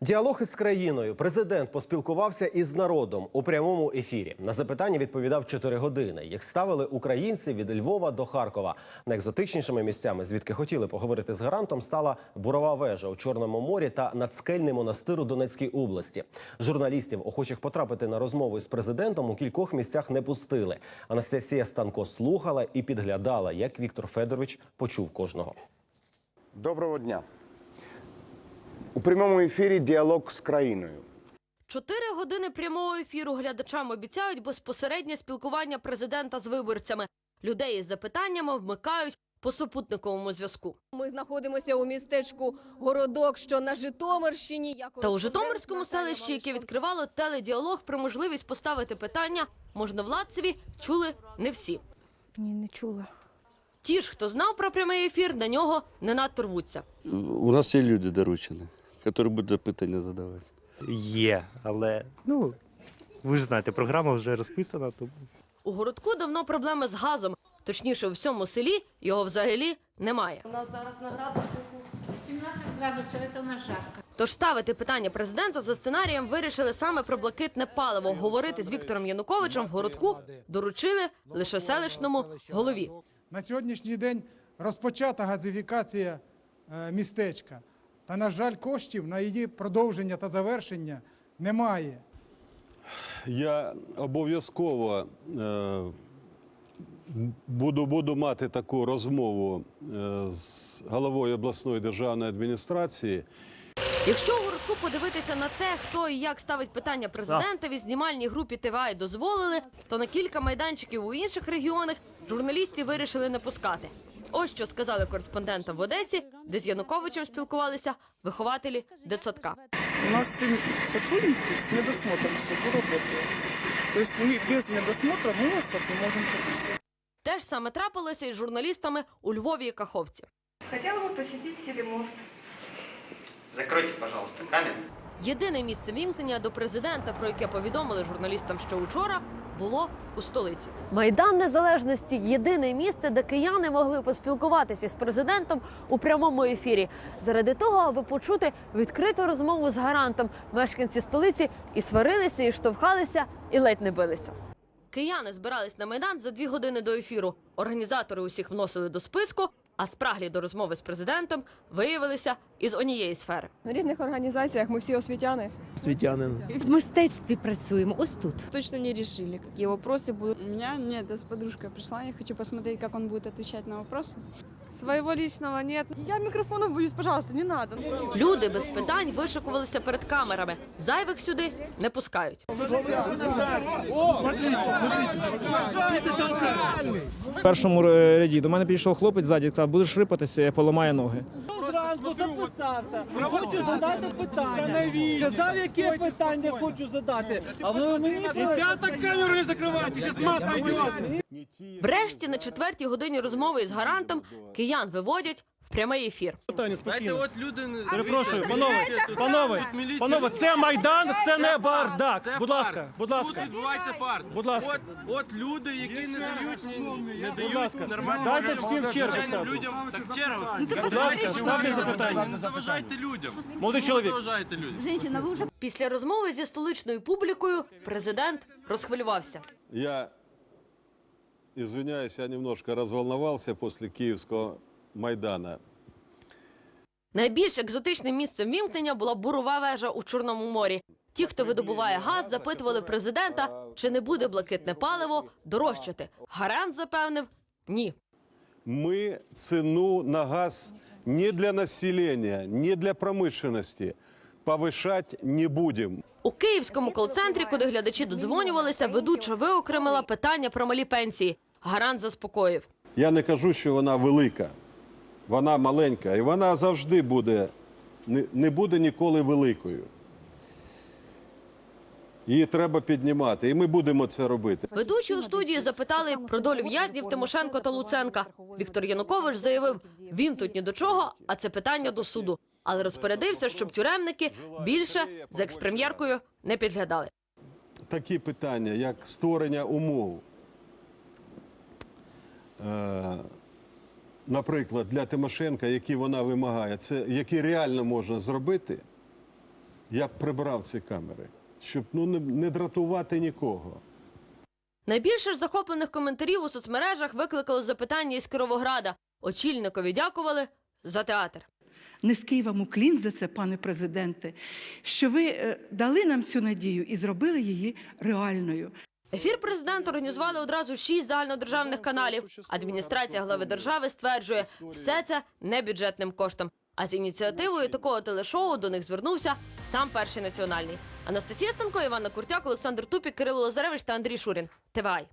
Діалог із країною. Президент поспілкувався із народом у прямому ефірі. На запитання відповідав 4 години. Їх ставили українці від Львова до Харкова. Найекзотичнішими місцями, звідки хотіли поговорити з гарантом, стала бурова вежа у Чорному морі та нацкельний монастир у Донецькій області. Журналістів, охочих потрапити на розмову із президентом, у кількох місцях не пустили. Анастасія Станко слухала і підглядала, як Віктор Федорович почув кожного. Доброго дня. У прямому ефірі діалог з країною. Чотири години прямого ефіру глядачам обіцяють безпосереднє спілкування президента з виборцями. Людей із запитаннями вмикають по супутниковому зв'язку. Ми знаходимося у містечку Городок, що на Житомирщині. Я Та у Житомирському селищі, яке відкривало теледіалог про можливість поставити питання можновладцеві, чули не всі. Ні, не чула. Ті ж, хто знав про прямий ефір, на нього не надто рвуться. У нас є люди доручені, які будуть питання задавати. Є, але ну ви ж знаєте, програма вже розписана, тому У городку давно проблеми з газом. Точніше, у всьому селі його взагалі немає. У нас зараз на градуснику 17 градусів, це у нас жарко. Тож ставити питання президенту за сценарієм вирішили саме про блакитне паливо. Говорити з Віктором Януковичем в городку доручили лише селищному голові. На сьогоднішній день розпочата газифікація е, містечка. Та, на жаль, коштів на її продовження та завершення немає. Я обов'язково е, буду, буду мати таку розмову е, з головою обласної державної адміністрації. Якщо у городку подивитися на те, хто і як ставить питання президентові, знімальній групі ТВА дозволили, то на кілька майданчиків у інших регіонах журналістів вирішили не пускати. Ось що сказали кореспондентам в Одесі, де з Януковичем спілкувалися вихователі дитсадка. У нас сын сотрудники с медосмотром всего работают. То есть мы без медосмотра носа не можем запустить. Те ж саме трапилося із журналістами у Львові і Каховці. Хотела бы посетить телемост. Закройте, пожалуйста, камеру. Єдине місце вімкнення до президента, про яке повідомили журналістам ще учора, було у столиці. Майдан Незалежності єдине місце, де кияни могли поспілкуватися з президентом у прямому ефірі. Заради того, аби почути відкриту розмову з гарантом, мешканці столиці і сварилися, і штовхалися, і ледь не билися. Кияни збирались на майдан за дві години до ефіру. Організатори усіх вносили до списку, а спраглі до розмови з президентом виявилися із однієї сфери. На різних організаціях ми всі освітяни. В мистецтві працюємо ось тут. Точно не рішили, які питання будуть. У мене ні, з подружкой прийшла. Я хочу подивитися, як він буде відповідати на вопросы. Своего личного нет. Я микрофонов боюсь, пожалуйста, не надо. Люди без питань вишикувалися перед камерами. Зайвих сюди не пускають. В першому ряді до мене підійшов хлопець ззаді, сказав, будеш рипатися, я поламаю ноги. зранку записався. Хочу задати питання. Сказав, яке питання хочу задати. А ви мені Врешті на четвертій годині розмови із гарантом киян виводять в прямий ефір. от люди Перепрошую, панове, панове, панове, це Майдан, це не бардак. Будь ласка, будь ласка, відбувається фарс. будь ласка. От от люди, які не дають не Будь ласка, дайте всім в чергу ставити. людям так чергу. Будь ласка, ставте запитання. Не заважайте людям. Молодий чоловік. заважайте людям. Після розмови зі столичною публікою президент розхвилювався. Я извиняюсь, я немножко разволновался после Киевского Майдана. Найбільш екзотичним місцем вімкнення була бурова вежа у Чорному морі. Ті, хто видобуває газ, запитували президента, чи не буде блакитне паливо дорожчати. Гарант запевнив ні. Мы цену на газ не для населения, не для промышленности повышать не будем. У київському кол-центрі, куди глядачі додзвонювалися, ведуча виокремила питання про малі пенсії. Гарант заспокоїв. Я не кажу, що вона велика, вона маленька, і вона завжди буде, не, буде ніколи великою. Її треба піднімати, і ми будемо це робити. Ведучі у студії запитали про долю в'язнів Тимошенко та Луценка. Віктор Янукович заявив, він тут ні до чого, а це питання до суду. Але розпорядився, щоб тюремники більше за експрем'єркою не підглядали. Такі питання, як створення умов, наприклад, для Тимошенка, які вона вимагає, це які реально можна зробити, я б прибрав ці камери, щоб ну, не, не дратувати нікого. Найбільше ж захоплених коментарів у соцмережах викликало запитання із Кировограда. Очільникові дякували за театр. Низький вам уклін за це, пане президенте, що ви е, дали нам цю надію і зробили її реальною. Ефір президента організували одразу шість загальнодержавних каналів. Адміністрація глави держави стверджує, все це не бюджетним коштом. А з ініціативою такого телешоу до них звернувся сам перший національний. Анастасія Станко, Івана Куртяк, Олександр Тупік, Кирило Лазаревич та Андрій Шурін. ТВАЙ.